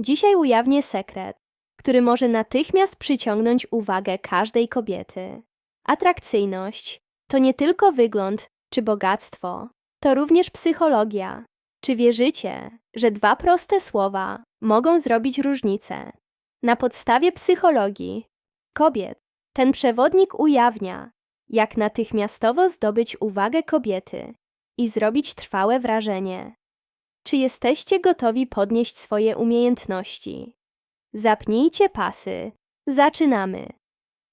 Dzisiaj ujawnię sekret, który może natychmiast przyciągnąć uwagę każdej kobiety. Atrakcyjność to nie tylko wygląd czy bogactwo, to również psychologia. Czy wierzycie, że dwa proste słowa mogą zrobić różnicę? Na podstawie psychologii kobiet ten przewodnik ujawnia, jak natychmiastowo zdobyć uwagę kobiety i zrobić trwałe wrażenie. Czy jesteście gotowi podnieść swoje umiejętności? Zapnijcie pasy. Zaczynamy.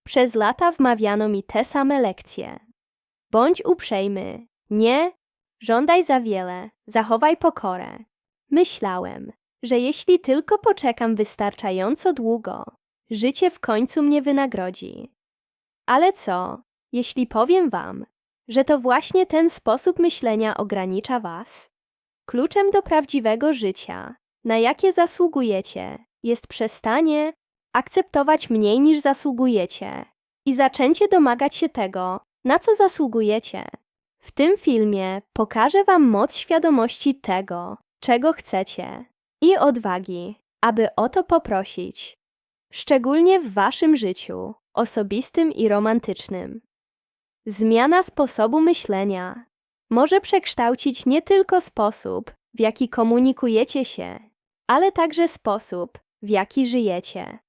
Przez lata wmawiano mi te same lekcje. Bądź uprzejmy. Nie żądaj za wiele. Zachowaj pokorę. Myślałem, że jeśli tylko poczekam wystarczająco długo, życie w końcu mnie wynagrodzi. Ale co, jeśli powiem wam, że to właśnie ten sposób myślenia ogranicza was? Kluczem do prawdziwego życia, na jakie zasługujecie, jest przestanie akceptować mniej niż zasługujecie i zaczęcie domagać się tego, na co zasługujecie. W tym filmie pokażę Wam moc świadomości tego, czego chcecie i odwagi, aby o to poprosić, szczególnie w Waszym życiu osobistym i romantycznym. Zmiana sposobu myślenia może przekształcić nie tylko sposób, w jaki komunikujecie się, ale także sposób, w jaki żyjecie.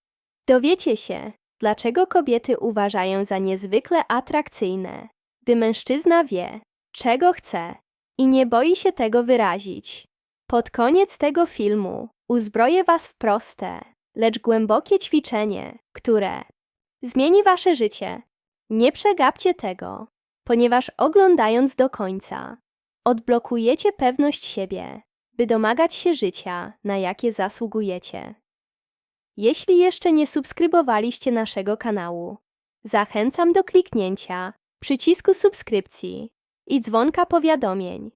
Dowiecie się, dlaczego kobiety uważają za niezwykle atrakcyjne, gdy mężczyzna wie, czego chce i nie boi się tego wyrazić. Pod koniec tego filmu uzbroję Was w proste, lecz głębokie ćwiczenie, które zmieni Wasze życie. Nie przegapcie tego, ponieważ oglądając do końca, odblokujecie pewność siebie, by domagać się życia, na jakie zasługujecie. Jeśli jeszcze nie subskrybowaliście naszego kanału, zachęcam do kliknięcia przycisku subskrypcji i dzwonka powiadomień,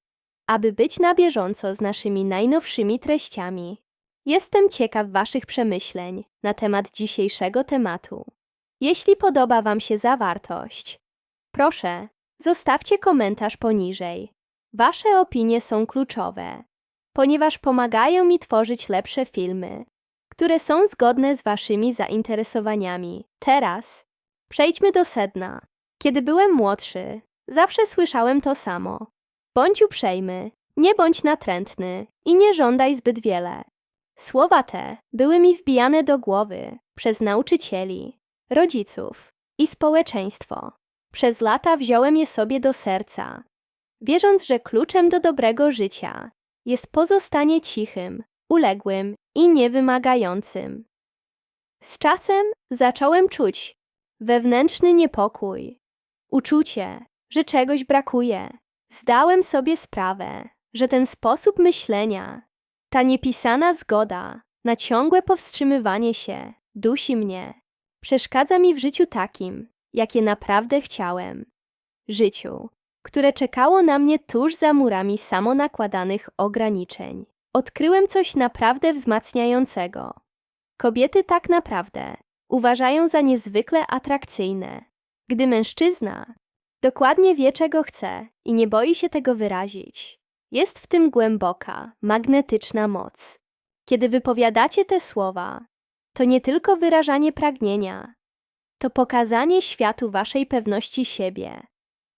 aby być na bieżąco z naszymi najnowszymi treściami. Jestem ciekaw Waszych przemyśleń na temat dzisiejszego tematu. Jeśli podoba Wam się zawartość, proszę, zostawcie komentarz poniżej. Wasze opinie są kluczowe, ponieważ pomagają mi tworzyć lepsze filmy, które są zgodne z Waszymi zainteresowaniami. Teraz przejdźmy do sedna. Kiedy byłem młodszy, zawsze słyszałem to samo. Bądź uprzejmy, nie bądź natrętny i nie żądaj zbyt wiele. Słowa te były mi wbijane do głowy przez nauczycieli, rodziców i społeczeństwo. Przez lata wziąłem je sobie do serca, wierząc, że kluczem do dobrego życia jest pozostanie cichym, uległym i niewymagającym. Z czasem zacząłem czuć wewnętrzny niepokój, uczucie, że czegoś brakuje. Zdałem sobie sprawę, że ten sposób myślenia, ta niepisana zgoda na ciągłe powstrzymywanie się, dusi mnie, przeszkadza mi w życiu takim, jakie naprawdę chciałem. Życiu, które czekało na mnie tuż za murami samonakładanych ograniczeń. Odkryłem coś naprawdę wzmacniającego. Kobiety tak naprawdę uważają za niezwykle atrakcyjne, gdy mężczyzna dokładnie wie, czego chce i nie boi się tego wyrazić. Jest w tym głęboka, magnetyczna moc. Kiedy wypowiadacie te słowa, to nie tylko wyrażanie pragnienia, to pokazanie światu waszej pewności siebie,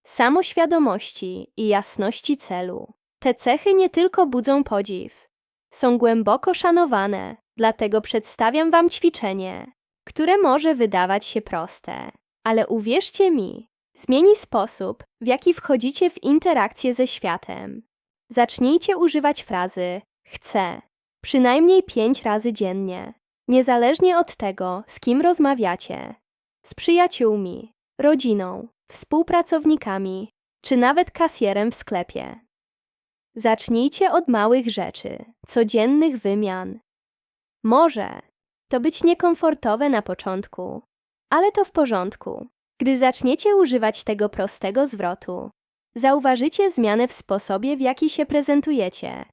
samoświadomości i jasności celu. Te cechy nie tylko budzą podziw, są głęboko szanowane, dlatego przedstawiam wam ćwiczenie, które może wydawać się proste, ale uwierzcie mi, zmieni sposób, w jaki wchodzicie w interakcję ze światem. Zacznijcie używać frazy chcę przynajmniej pięć razy dziennie, niezależnie od tego, z kim rozmawiacie z przyjaciółmi, rodziną, współpracownikami czy nawet kasjerem w sklepie. Zacznijcie od małych rzeczy, codziennych wymian. Może to być niekomfortowe na początku, ale to w porządku. Gdy zaczniecie używać tego prostego zwrotu, zauważycie zmianę w sposobie, w jaki się prezentujecie.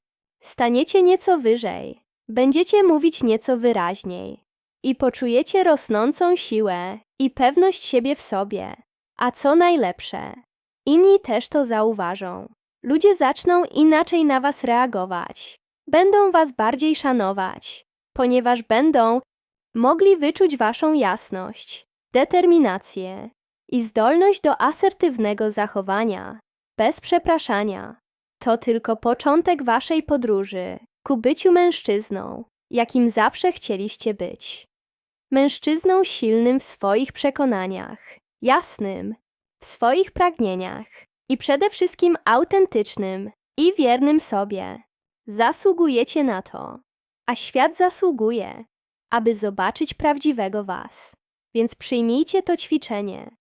Staniecie nieco wyżej, będziecie mówić nieco wyraźniej i poczujecie rosnącą siłę i pewność siebie w sobie. A co najlepsze, inni też to zauważą. Ludzie zaczną inaczej na Was reagować. Będą Was bardziej szanować. ponieważ będą mogli wyczuć Waszą jasność, determinację i zdolność do asertywnego zachowania, bez przepraszania. To tylko początek Waszej podróży ku byciu mężczyzną, jakim zawsze chcieliście być. Mężczyzną silnym w swoich przekonaniach, jasnym w swoich pragnieniach i przede wszystkim autentycznym i wiernym sobie. Zasługujecie na to, a świat zasługuje, aby zobaczyć prawdziwego Was. Więc przyjmijcie to ćwiczenie,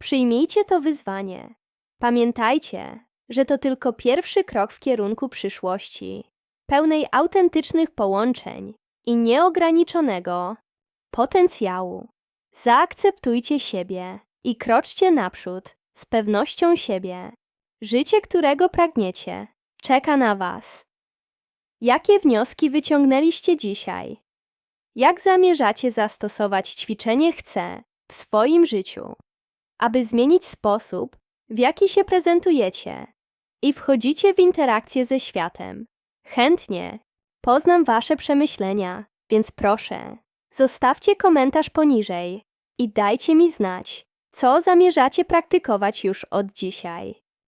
przyjmijcie to wyzwanie. Pamiętajcie, że to tylko pierwszy krok w kierunku przyszłości, pełnej autentycznych połączeń i nieograniczonego potencjału. Zaakceptujcie siebie i kroczcie naprzód z pewnością siebie. Życie, którego pragniecie, czeka na Was. Jakie wnioski wyciągnęliście dzisiaj? Jak zamierzacie zastosować ćwiczenie Chcę w swoim życiu, aby zmienić sposób, w jaki się prezentujecie i wchodzicie w interakcję ze światem? Chętnie poznam Wasze przemyślenia, więc proszę, zostawcie komentarz poniżej i dajcie mi znać, co zamierzacie praktykować już od dzisiaj.